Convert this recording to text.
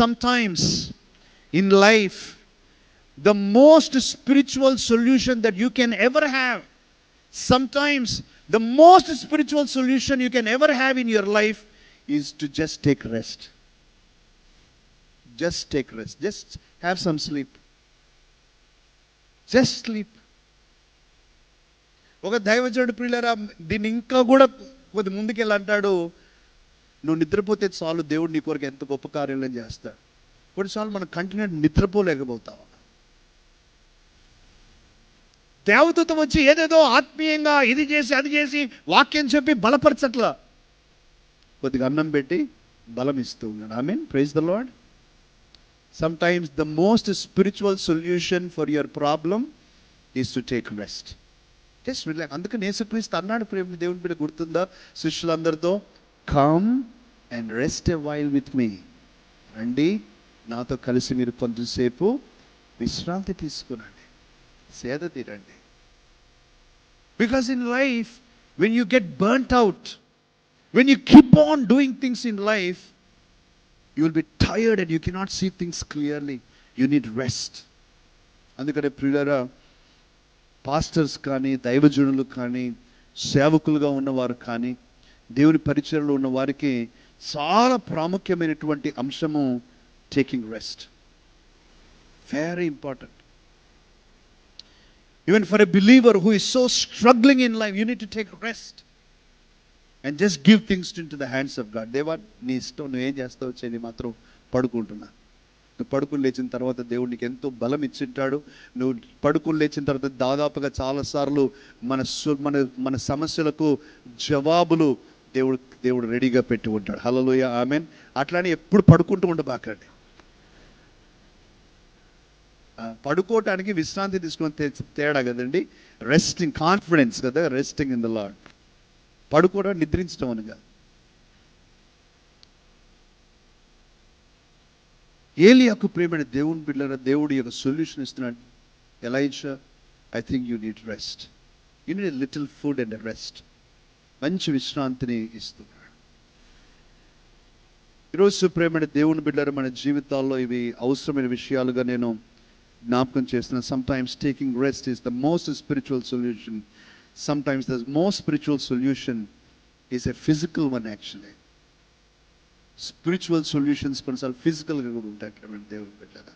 sometimes in life, the most spiritual solution that you can ever have, sometimes the most spiritual solution you can ever have in your life is to just take rest. Just take rest. Just have some sleep. Just sleep. ఒక దైవజనుడు ప్రియులరా దీన్ని ఇంకా కూడా కొద్ది ముందుకెళ్ళి అంటాడు నువ్వు నిద్రపోతే చాలు దేవుడు నీ కొరకు ఎంత గొప్ప కార్యాలను చేస్తాడు. కొన్నిసార్లు మనం కంటిన్యూ నిద్రపోలేకపోతాం. దేవదూత వచ్చి ఏదేదో ఆత్మీయంగా ఇది చేసి అది చేసి వాక్యం చెప్పి బలపరచట్లా. కొద్దిగా అన్నం పెట్టి బలం ఇస్తూ ఉన్నాడు. I mean praise the lord sometimes the most spiritual solution for your problem is to take rest just relax అందుకని యేసుక్రీస్తు అన్నాడు ప్రేమ దేవుని బిడ్డ గుర్తుందా? శిష్యులందరితో come and rest a while with me రండి నాతో కలిసి మీరు కొంచెంసేపు విశ్రాంతి తీసుకురండి. సేద తీరండి. Because in life when you get burnt out when you keep on doing things in life you will be tired and you cannot see things clearly you need rest అందుకనే ప్రియులరా పాస్టర్స్ కానీ దైవజనులు కానీ సేవకులుగా ఉన్నవారు కానీ దేవుని పరిచయంలో ఉన్న వారికి చాలా ప్రాముఖ్యమైనటువంటి అంశము taking rest very important even for a believer who is so struggling in life you need to take rest and just give things to the hands of God దేవా నీ ఇష్టం నువ్వేం చేస్తావు చేయని మాత్రం పడుకుంటున్నా. నువ్వు పడుకుని లేచిన తర్వాత దేవుడు నీకు ఎంతో బలం ఇచ్చింటాడు. నువ్వు పడుకుని లేచిన తర్వాత దాదాపుగా చాలాసార్లు మన మన మన సమస్యలకు జవాబులు దేవుడు దేవుడు రెడీగా పెట్టి ఉంటాడు. హలలోయ ఆమెన్ అట్లానే ఎప్పుడు పడుకుంటూ ఉండబాకండి పడుకోవటానికి విశ్రాంతి తీసుకుని తేడా కదండి. రెస్టింగ్ కాన్ఫిడెన్స్ కదా రెస్టింగ్ ఇన్ ద లాడ్ పడుకోవడం నిద్రించడం అనగా ఏలియాకు ప్రేమైన దేవుని బిడ్డల దేవుడు యొక్క సొల్యూషన్ ఇస్తున్నాడు. Elijah I think you need rest you need little food and rest మంచి విశ్రాంతిని ఇస్తున్నాడు. ఈరోజు ప్రేమైన దేవుని బిడ్డల మన జీవితాల్లో ఇవి అవసరమైన విషయాలుగా నేను జ్ఞాపకం చేస్తున్న. Sometimes taking rest is the most spiritual solution sometimes the most spiritual solution is a physical one actually spiritual solutions కొన్నిసార్లు ఫిజికల్గా కూడా ఉంటాయి దేవుని బిడ్డల